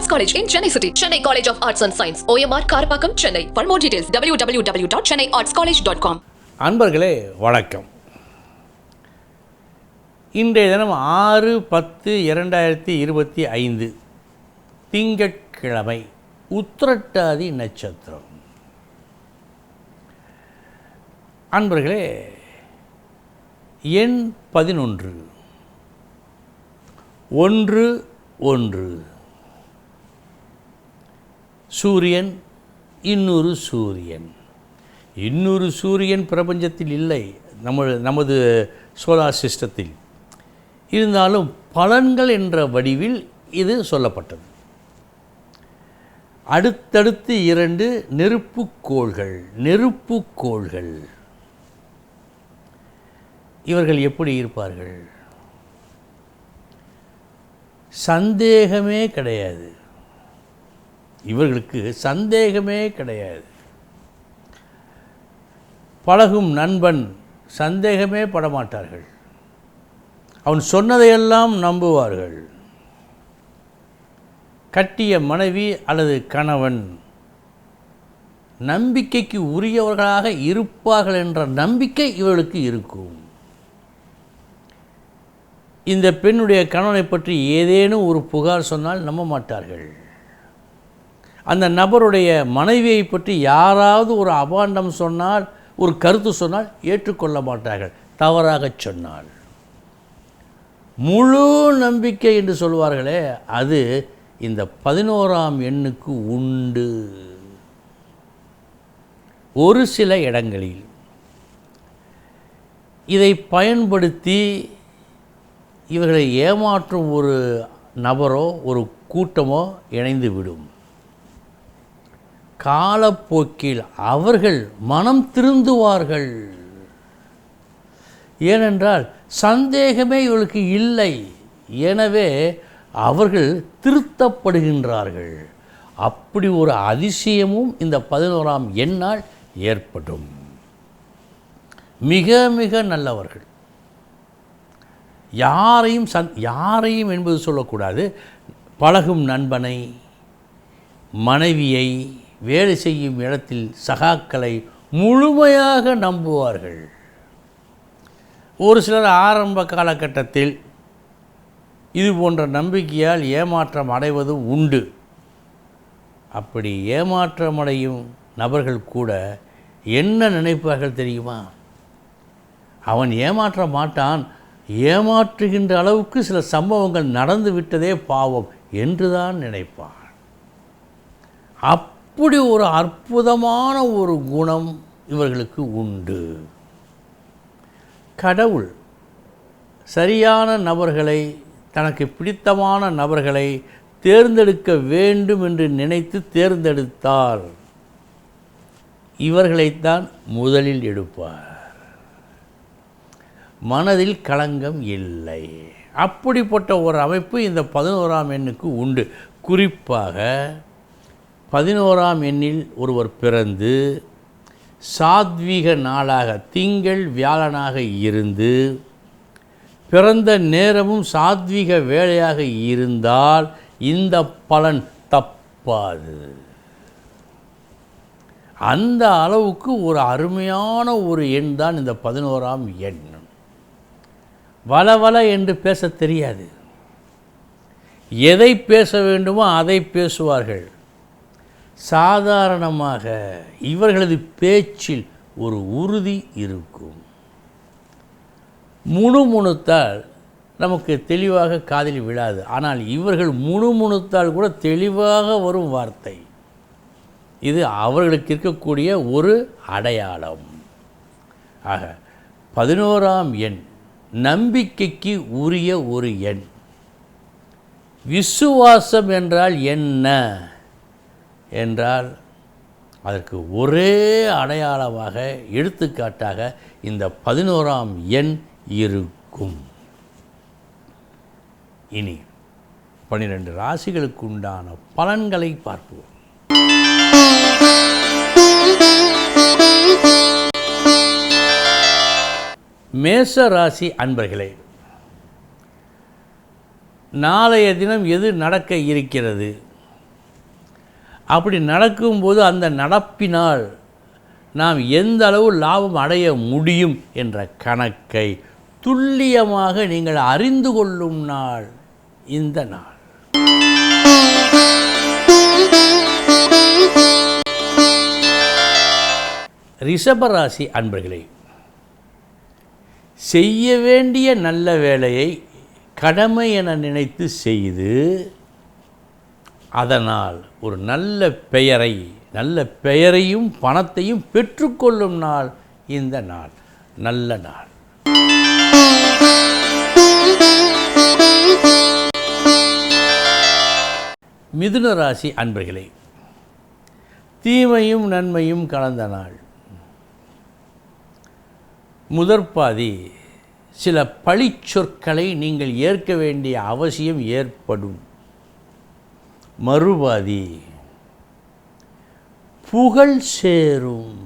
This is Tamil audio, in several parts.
Arts college in Chennai city Chennai college of arts and science OMR Karapakkam Chennai for more details W W W dot Chennai arts college dot com அன்பர்களே வணக்கம் இன்றைய தினம் ஆறு பத்து இரண்டாயிரத்தி இருபத்தி ஐந்து திங்கட்கிழமை உத்திரட்டாதி நட்சத்திரம் அன்பர்களே எண் பதினொன்று ஒன்று ஒன்று சூரியன் இன்னொரு சூரியன். இன்னொரு சூரியன் பிரபஞ்சத்தில் இல்லை நம்ம நமது சோலார் சிஸ்டத்தில். இருந்தாலும் பலன்கள் என்ற வடிவில் இது சொல்லப்பட்டது. அடுத்தடுத்து இரண்டு நெருப்புக்கோள்கள் நெருப்புக்கோள்கள் இவர்கள் எப்படி இருப்பார்கள்? சந்தேகமே கிடையாது. இவர்களுக்கு சந்தேகமே கிடையாது. பழகும் நண்பன் சந்தேகமே படமாட்டார்கள். அவன் சொன்னதையெல்லாம் நம்புவார்கள். கட்டிய மனைவி அல்லது கணவன் நம்பிக்கைக்கு உரியவர்களாக இருப்பார்கள் என்ற நம்பிக்கை இவர்களுக்கு இருக்கும். இந்த பெண்ணுடைய கணவனை பற்றி ஏதேனும் ஒரு புகார் சொன்னால் நம்ப மாட்டார்கள். அந்த நபருடைய மனைவியை பற்றி யாராவது ஒரு அபாண்டம் சொன்னால் ஒரு கருத்து சொன்னால் ஏற்றுக்கொள்ள மாட்டார்கள். தவறாகச் சொன்னால். முழு நம்பிக்கை என்று சொல்வார்களே அது இந்த பதினோராம் எண்ணுக்கு உண்டு. ஒரு சில இடங்களில். இதை பயன்படுத்தி இவர்களை ஏமாற்றும் ஒரு நபரோ ஒரு கூட்டமோ இணைந்து விடும் காலப்போக்கில் அவர்கள் மனம் திருந்துவார்கள். ஏனென்றால் சந்தேகமே இவளுக்கு இல்லை. எனவே அவர்கள் திருத்தப்படுகின்றார்கள். அப்படி ஒரு அதிசயமும் இந்த பதினோராம் எண்ணால் ஏற்படும். மிக மிக நல்லவர்கள். யாரையும் சந் யாரையும் என்பது சொல்லக்கூடாது. பழகும் நண்பனை மனைவியை வேலை செய்யும் இடத்தில் சகாக்களை முழுமையாக நம்புவார்கள். ஒரு சிலர் ஆரம்ப காலகட்டத்தில் இது போன்ற நம்பிக்கையால் ஏமாற்றம் அடைவது உண்டு. அப்படி ஏமாற்றமடையும் நபர்கள் கூட என்ன நினைப்பார்கள் தெரியுமா? அவன் ஏமாற்ற மாட்டான் ஏமாற்றுகின்ற அளவுக்கு சில சம்பவங்கள் நடந்து விட்டதே பாவம் என்றுதான் நினைப்பான். அப் அப்படி ஒரு அற்புதமான ஒரு குணம் இவர்களுக்கு உண்டு. கடவுள் சரியான நபர்களை தனக்கு பிடித்தமான நபர்களை தேர்ந்தெடுக்க வேண்டும் என்று நினைத்து தேர்ந்தெடுத்தார். இவர்களைத்தான் முதலில் எடுப்பார். மனதில் களங்கம் இல்லை. அப்படிப்பட்ட ஒரு அமைப்பு இந்த பதினோராம் எண்ணுக்கு உண்டு. குறிப்பாக பதினோராம் எண்ணில் ஒருவர் பிறந்து சாத்வீக நாளாக திங்கள் வியாழனாக இருந்து பிறந்த நேரமும் சாத்வீக வேலையாக இருந்தால் இந்த பலன் தப்பாது. அந்த அளவுக்கு ஒரு அருமையான ஒரு எண் தான் இந்த பதினோராம் எண். வளவள என்று பேச தெரியாது. எதை பேச வேண்டுமோ அதை பேசுவார்கள். சாதாரணமாக இவர்களது பேச்சில் ஒரு உறுதி இருக்கும். முணுமுணுத்தால் நமக்கு தெளிவாக காதில் விழாது. ஆனால் இவர்கள் முணுமுணுத்தால் கூட தெளிவாக வரும் வார்த்தை. இது அவர்களுக்கு இருக்கக்கூடிய ஒரு அடையாளம். ஆக பதினோராம் எண் நம்பிக்கைக்கு உரிய ஒரு எண். விசுவாசம் என்றால் என்ன? என்றால் அதற்கு ஒரே அடையாளமாக எடுத்துக்காட்டாக இந்த பதினோராம் எண் இருக்கும். இனி பன்னிரெண்டு ராசிகளுக்கு உண்டான பலன்களை பார்ப்போம். மேச ராசி அன்பர்களே நாளைய தினம் எது நடக்க இருக்கிறது? அப்படி நடக்கும்போது அந்த நடப்பினால் நாம் எந்த அளவு லாபம் அடைய முடியும் என்ற கணக்கை துல்லியமாக நீங்கள் அறிந்து கொள்ளும் நாள் இந்த நாள். ரிஷபராசி அன்பர்களே செய்ய வேண்டிய நல்ல வேலையை கடமை என நினைத்து செய்து அதனால் ஒரு நல்ல பெயரை நல்ல பெயரையும் பணத்தையும் பெற்றுக்கொள்ளும் நாள் இந்த நாள் நல்ல நாள். மிதுன ராசி அன்பர்களே தீமையும் நன்மையும் கலந்த நாள். முதற்பாதி சில பழிச்சொற்களை நீங்கள் ஏற்க வேண்டிய அவசியம் ஏற்படும். மறுபாதி புகழ் சேரும்.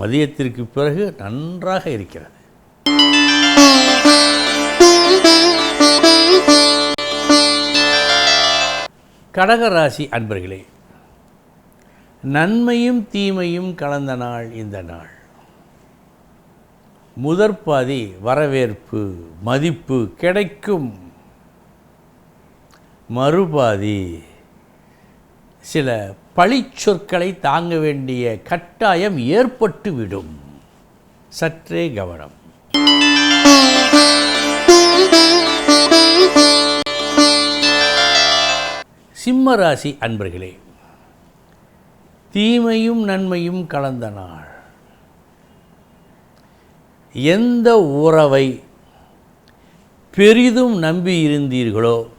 மதியத்திற்கு பிறகு நன்றாக இருக்கிறது. கடகராசி அன்பர்களே நன்மையும் தீமையும் கலந்த நாள் இந்த நாள். முதற்பாதி வரவேற்பு மதிப்பு கிடைக்கும். மறுபாதி. சில பழிச்சொற்களை தாங்க வேண்டிய கட்டாயம் ஏற்பட்டுவிடும். சற்றே கவனம். சிம்ம ராசி அன்பர்களே தீமையும் நன்மையும் கலந்த நாள். எந்த உறவை பெரிதும் நம்பி இருந்தீர்களோ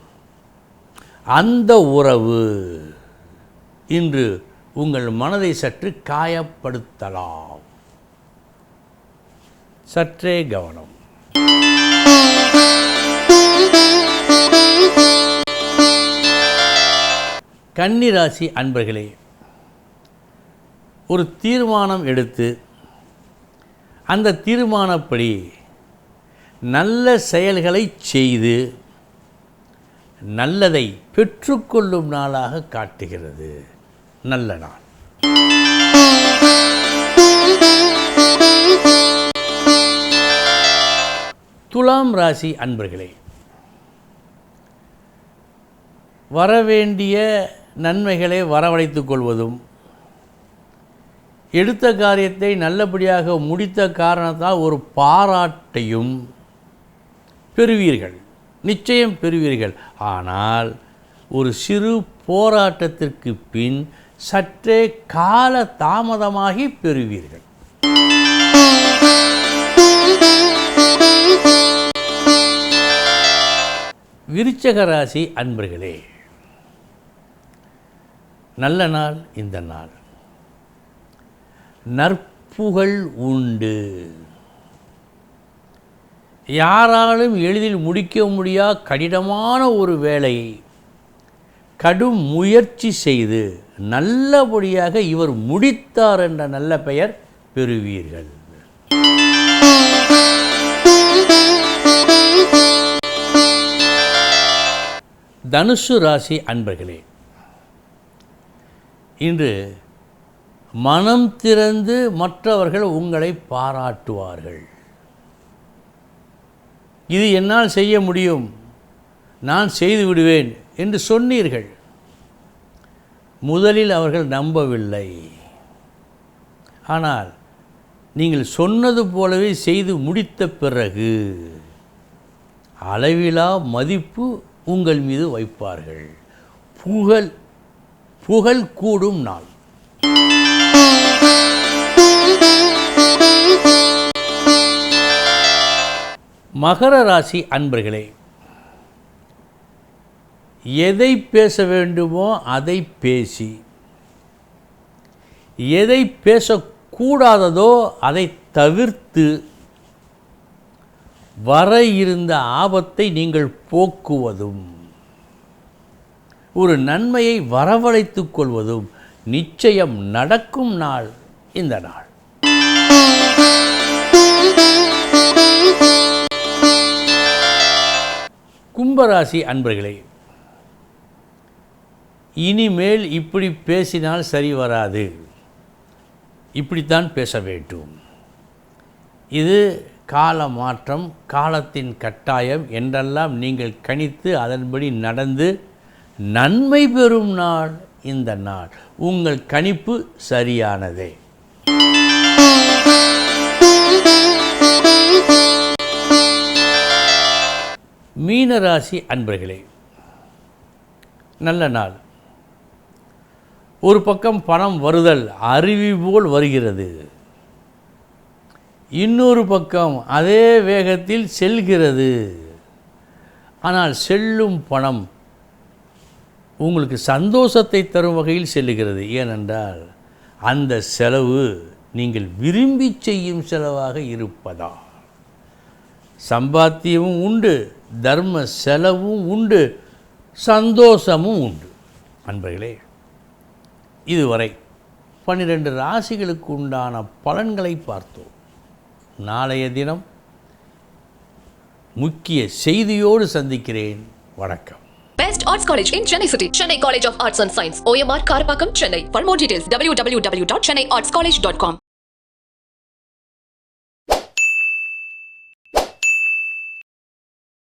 அந்த உறவு இன்று உங்கள் மனதை சற்று காயப்படுத்தலாம். சற்றே கவனம். கன்னிராசி அன்பர்களே ஒரு தீர்மானம் எடுத்து அந்த தீர்மானப்படி நல்ல செயல்களை செய்து நல்லதை பெற்றுக்கொள்ளும் நாளாக காட்டுகிறது. நல்ல நாள். துலாம் ராசி அன்பர்களே வரவேண்டிய நன்மைகளை வரவழைத்துக் கொள்வதும் எடுத்த காரியத்தை நல்லபடியாக முடித்த காரணத்தால் ஒரு பாராட்டையும் பெறுவீர்கள். நிச்சயம் பெறுவீர்கள். ஆனால் ஒரு சிறு போராட்டத்திற்கு பின் சற்றே கால தாமதமாகி பெறுவீர்கள். விருச்சகராசி அன்பர்களே நல்ல நாள் இந்த நாள். நற்புகழ் உண்டு. யாராலும் எளிதில் முடிக்க முடியா கடினமான ஒரு வேலையை கடும் முயற்சி செய்து நல்லபடியாக இவர் முடித்தார் என்ற நல்ல பெயர் பெறுவீர்கள். தனுசு ராசி அன்பர்களே இன்று மனம் திறந்து மற்றவர்கள் உங்களை பாராட்டுவார்கள். இது என்னால் செய்ய முடியும். நான் செய்து விடுவேன் என்று சொன்னீர்கள். முதலில் அவர்கள் நம்பவில்லை. ஆனால் நீங்கள் சொன்னது போலவே செய்து முடித்த பிறகு அளவிலா மதிப்பு உங்கள் மீது வைப்பார்கள். புகழ் புகழ் கூடும் நாள். மகர ராசி அன்பர்களே எதை பேச வேண்டுமோ அதை பேசி எதை பேசக்கூடாததோ அதை தவிர்த்து வர இருந்த ஆபத்தை நீங்கள் போக்குவதும் ஒரு நன்மையை வரவழைத்துக் கொள்வதும் நிச்சயம் நடக்கும் நாள் இந்த நாள். கும்பராசி அன்பர்களே இனிமேல் இப்படி பேசினால் சரி வராது. இப்படித்தான் பேச வேண்டும். இது கால மாற்றம் காலத்தின் கட்டாயம் என்றெல்லாம் நீங்கள் கணித்து அதன்படி நடந்து நன்மை பெறும் நாள் இந்த நாள். உங்கள் கணிப்பு சரியானதே. மீனராசி அன்பர்களே நல்ல நாள். ஒரு பக்கம் பணம் வருதல் அருவி போல் வருகிறது. இன்னொரு பக்கம் அதே வேகத்தில் செல்கிறது. ஆனால் செல்லும் பணம் உங்களுக்கு சந்தோஷத்தை தரும் வகையில் செல்லுகிறது. ஏனென்றால் அந்த செலவு நீங்கள் விரும்பி செய்யும் செலவாக இருப்பதா சம்பாத்தியமும் உண்டு. தர்ம செலவும் உண்டு சந்தோஷமும் உண்டு அன்பர்களே இதுவரை பன்னிரண்டு ராசிகளுக்கு உண்டான பலன்களை பார்த்தோம் நாளைய தினம் முக்கிய செய்தியோடு சந்திக்கிறேன் வணக்கம் Best Arts College in Chennai City. Chennai College of Arts and Science. OMR Karapakam, Chennai. For more details, www.chennaiartscollege.com.